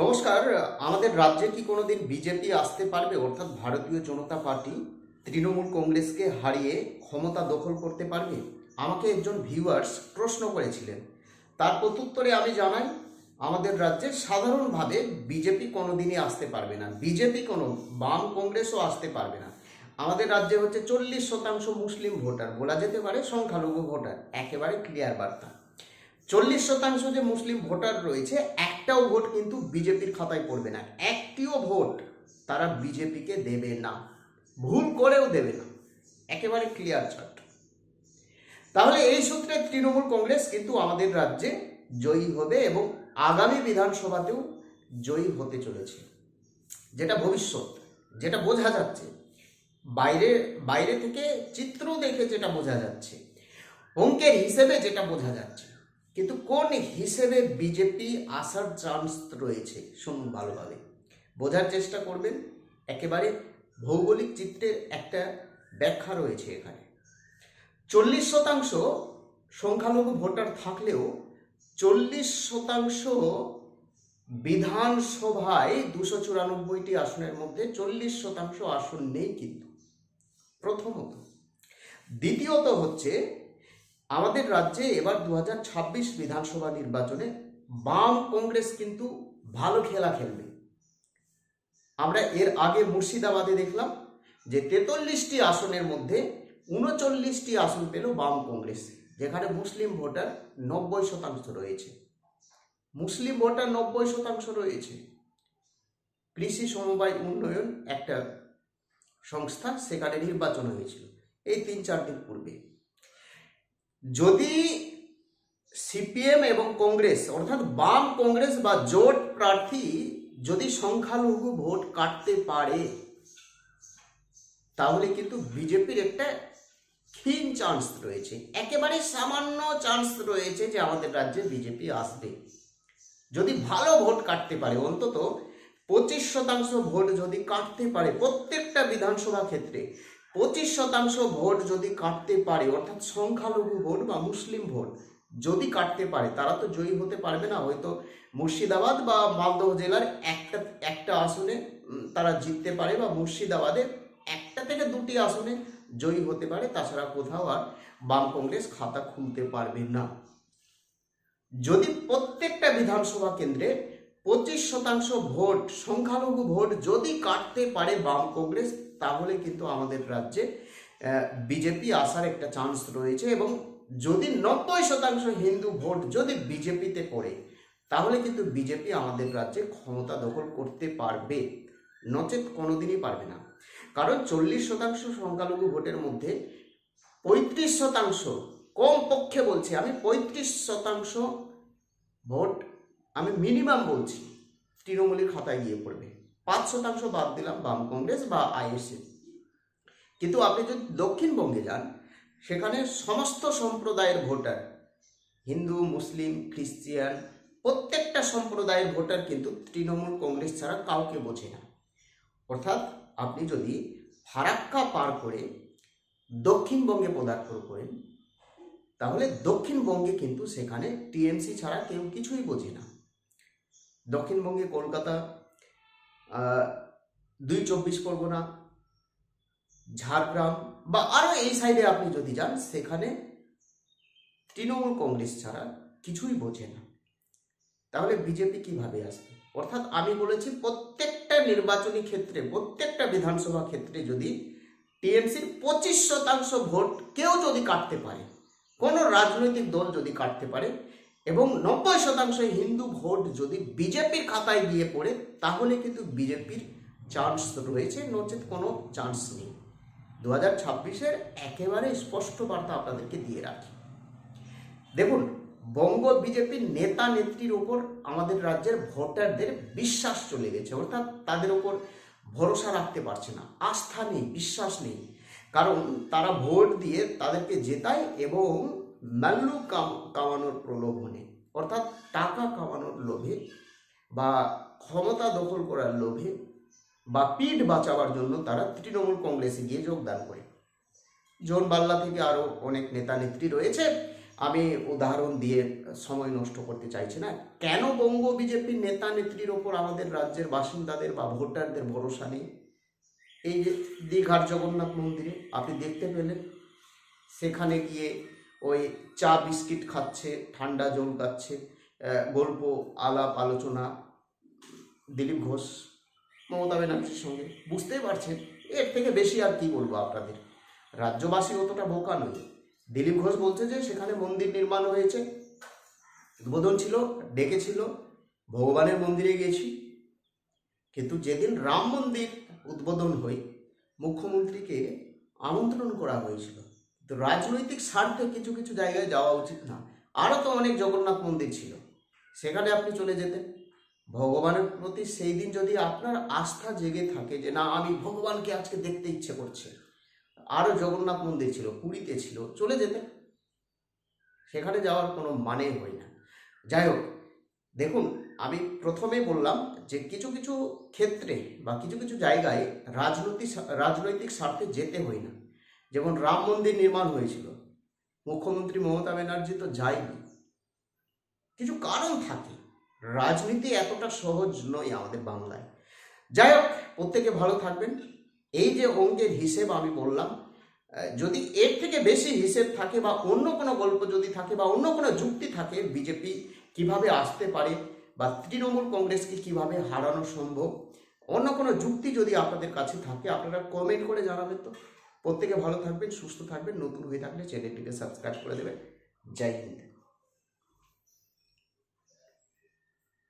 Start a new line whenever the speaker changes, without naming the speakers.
নমস্কার, আমাদের রাজ্যে কি কোনোদিন বিজেপি আসতে পারবে? অর্থাৎ ভারতীয় জনতা পার্টি তৃণমূল কংগ্রেসকে হারিয়ে ক্ষমতা দখল করতে পারবে? আমাকে একজন ভিউয়ার্স প্রশ্ন করেছিলেন। তার প্রত্যুত্তরে আমি জানাই, আমাদের রাজ্যে সাধারণভাবে বিজেপি কোনোদিনই আসতে পারবে না। বিজেপি কোনো, বাম কংগ্রেসও আসতে পারবে না। আমাদের রাজ্যে হচ্ছে চল্লিশ শতাংশ মুসলিম ভোটার, বলা যেতে পারে সংখ্যালঘু ভোটার। একেবারে ক্লিয়ার বার্তা। চল্লিশ শতাংশ যে মুসলিম ভোটার রয়েছে, একটাও ভোট কিন্তু বিজেপির খাতায় পড়বে না। একটিও ভোট তারা বিজেপিকে দেবে না। ভুল করেও দেবে না। একেবারে ক্লিয়ার চার্ট তাহলে এই সূত্রে তৃণমূল কংগ্রেস কিন্তু আমাদের রাজ্যে জয়ী হবে এবং আগামী বিধানসভাতেও জয়ী হতে চলেছে। যেটা ভবিষ্যৎ, যেটা বোঝা যাচ্ছে। বাইরে বাইরে থেকে চিত্র দেখে যেটা বোঝা যাচ্ছে। অঙ্কের হিসেবে যেটা বোঝা যাচ্ছে। কিন্তু কোন হিসেবে বিজেপি আসার চান্স রয়েছে? শুনুন ভালোভাবে। বোঝার চেষ্টা করবেন। একেবারে ভৌগোলিক চিত্রের একটা ব্যাখ্যা রয়েছে এখানে। চল্লিশ শতাংশ সংখ্যালঘু ভোটার থাকলেও চল্লিশ শতাংশ বিধানসভায় দুশো চুরানব্বইটি আসনের মধ্যে চল্লিশ শতাংশ আসন নেই কিন্তু। প্রথমত। দ্বিতীয়ত হচ্ছে আমাদের রাজ্যে এবার দু হাজার ছাব্বিশ বিধানসভা নির্বাচনে বাম কংগ্রেস কিন্তু ভালো খেলা খেলবে। আমরা এর আগে মুর্শিদাবাদে দেখলাম যে তেতাল্লিশটি আসনের মধ্যে উনচল্লিশটি আসন পেল বাম কংগ্রেস, যেখানে মুসলিম ভোটার নব্বই শতাংশ রয়েছে। মুসলিম ভোটার নব্বই শতাংশ রয়েছে। কৃষি সমবায় উন্নয়ন একটা সংস্থা, সেখানে নির্বাচন হয়েছিল। এই তিন চার দিন পূর্বে। যদি সিপিএম এবং কংগ্রেস অর্থাৎ বাম কংগ্রেস বা জোট প্রার্থী যদি সংখ্যালঘু ভোট কাটতে পারে, তাহলে কিন্তু বিজেপির একটা ক্ষীণ চান্স রয়েছে। একেবারে সামান্য চান্স রয়েছে যে আমাদের রাজ্যে বিজেপি আসবে। যদি ভালো ভোট কাটতে পারে, অন্তত পঁচিশ শতাংশ ভোট যদি কাটতে পারে প্রত্যেকটা বিধানসভা ক্ষেত্রে পঁচিশ শতাংশ ভোট যদি কাটতে পারে, অর্থাৎ সংখ্যালঘু ভোট বা মুসলিম ভোট যদি কাটতে পারে, তারা তো জয়ী হতে পারবে না। হয়তো মুর্শিদাবাদ বা মালদহ জেলার একটা একটা আসনে তারা জিততে পারে বা মুর্শিদাবাদে একটা থেকে দুটি আসনে জয়ী হতে পারে। তাছাড়া কোথাও আর বাম কংগ্রেস খাতা খুলতে পারবে না। যদি প্রত্যেকটা বিধানসভা কেন্দ্রে পঁচিশ শতাংশ ভোট, সংখ্যালঘু ভোট যদি কাটতে পারে বাম কংগ্রেস তাহলে কিন্তু আমাদের রাজ্যে বিজেপি আসার একটা চান্স রয়েছে এবং যদি নব্বই শতাংশ হিন্দু ভোট যদি বিজেপিতে পড়ে, তাহলে কিন্তু বিজেপি আমাদের রাজ্যে ক্ষমতা দখল করতে পারবে। নচেত কোনোদিনই পারবে না। কারণ চল্লিশ শতাংশ সংখ্যালঘু ভোটের মধ্যে পঁয়ত্রিশ শতাংশ কম পক্ষে বলছি, আমি পঁয়ত্রিশ শতাংশ ভোট, আমি মিনিমাম বলছি, তৃণমূলের খাতায় গিয়ে পড়বে। পাঁচ শতাংশ বাদ দিলাম বাম কংগ্রেস বা আইএসএফ। কিন্তু আপনি যদি দক্ষিণবঙ্গে যান, সেখানে সমস্ত সম্প্রদায়ের ভোটার, হিন্দু, মুসলিম, খ্রিস্টিয়ান, প্রত্যেকটা সম্প্রদায়ের ভোটার কিন্তু তৃণমূল কংগ্রেস ছাড়া কাউকে বোঝে না। অর্থাৎ আপনি যদি ফারাক্কা পার করে দক্ষিণবঙ্গে পদার্পণ করেন, তাহলে দক্ষিণবঙ্গে কিন্তু সেখানে টিএমসি ছাড়া কেউ কিছুই বোঝে না। দক্ষিণবঙ্গে কলকাতা দুই চব্বিশ পরগনা, ঝাড়গ্রাম বা আরও এই সাইডে আপনি যদি যান, সেখানে তৃণমূল কংগ্রেস ছাড়া কিছুই বোঝে না। তাহলে বিজেপি কীভাবে আসবে? অর্থাৎ আমি বলেছি, প্রত্যেকটা নির্বাচনী ক্ষেত্রে, প্রত্যেকটা বিধানসভা ক্ষেত্রে যদি টিএমসির পঁচিশ শতাংশ ভোট কেউ যদি কাটতে পারে, কোনো রাজনৈতিক দল যদি কাটতে পারে এবং নব্বই শতাংশ হিন্দু ভোট যদি বিজেপির খাতায় গিয়ে পড়ে, তাহলে কিন্তু বিজেপির চান্স রয়েছে। নচেত কোনো চান্স নেই। দু হাজার ছাব্বিশের একেবারে স্পষ্ট বার্তা আপনাদেরকে দিয়ে রাখি। দেখুন, বঙ্গ বিজেপির নেতা নেত্রীর ওপর আমাদের রাজ্যের ভোটারদের বিশ্বাস চলে গেছে। অর্থাৎ তাদের ওপর ভরসা রাখতে পারছে না। আস্থা নেই, বিশ্বাস নেই। কারণ তারা ভোট দিয়ে তাদেরকে জেতায় এবং ম্যাল্লু কাম- কামানোর প্রলোভনে, অর্থাৎ টাকা কামানোর লোভে বা ক্ষমতা দখল করার লোভে বা পিঠ বাঁচাবার জন্য তারা তৃণমূল কংগ্রেসে গিয়ে যোগদান করে। জন বাল্লা থেকে আরও অনেক নেতা নেত্রী রয়েছে। আমি উদাহরণ দিয়ে সময় নষ্ট করতে চাইছি না। কেন বঙ্গ বিজেপির নেতা নেত্রীর ওপর আমাদের রাজ্যের বাসিন্দাদের বা ভোটারদের ভরসা নেই? এই যে দীঘার জগন্নাথ মন্দিরে, আপনি দেখতে পেলেন, সেখানে গিয়ে ওই চা বিস্কিট খাচ্ছে, ঠান্ডা জল খাচ্ছে গল্প, আলাপ, আলোচনা, দিলীপ ঘোষ, মমতা ব্যানার্জির সঙ্গে। বুঝতেই পারছেন, এর থেকে বেশি আর কি বলব আপনাদের? রাজ্যবাসী অতটা বোকা নয়। দিলীপ ঘোষ বলছে যে, সেখানে মন্দির নির্মাণ হয়েছে, উদ্বোধন ছিল, ডেকেছিল, ভগবানের মন্দিরে গেছি। কিন্তু যেদিন রাম মন্দির উদ্বোধন হয়, মুখ্যমন্ত্রীকে আমন্ত্রণ করা হয়েছিল। তো রাজনৈতিক স্বার্থে কিছু কিছু জায়গায় যাওয়া উচিত না। আরও তো অনেক জগন্নাথ মন্দির ছিল। সেখানে আপনি চলে যেতেন। ভগবানের প্রতি সেই দিন যদি আপনার আস্থা জেগে থাকে যে, না, আমি ভগবানকে আজকে দেখতে ইচ্ছে করছে। আরও জগন্নাথ মন্দির ছিল, পুরীতে ছিল, চলে যেতেন। সেখানে যাওয়ার কোনো মানে হয় না। যাই হোক, দেখুন, আমি প্রথমে বললাম যে, কিছু কিছু ক্ষেত্রে বা কিছু কিছু জায়গায় রাজনৈতিক রাজনৈতিক স্বার্থে যেতে হয় না। যেমন রাম মন্দির নির্মাণ হয়েছিল, মুখ্যমন্ত্রী মমতা ব্যানার্জি তো যায়নি। কিছু কারণ থাকে। রাজনীতি এতটা সহজ নয় আমাদের বাংলায়। যাই হোক, প্রত্যেকে ভালো থাকবেন। এই যে অঙ্কের হিসেব আমি বললাম যদি এর থেকে বেশি হিসেব থাকে বা অন্য কোনো গল্প যদি থাকে বা অন্য কোনো যুক্তি থাকে, বিজেপি কীভাবে আসতে পারে বা তৃণমূল কংগ্রেসকে কীভাবে হারানো সম্ভব, অন্য কোনো যুক্তি যদি আপনাদের কাছে থাকে, আপনারা কমেন্ট করে জানাবেন তো। প্রত্যেকে ভালো থাকবেন সুস্থ থাকবেন নতুন হয়ে থাকলে চ্যানেলটিকে সাবস্ক্রাইব করে দেবেন। জয় হিন্দ।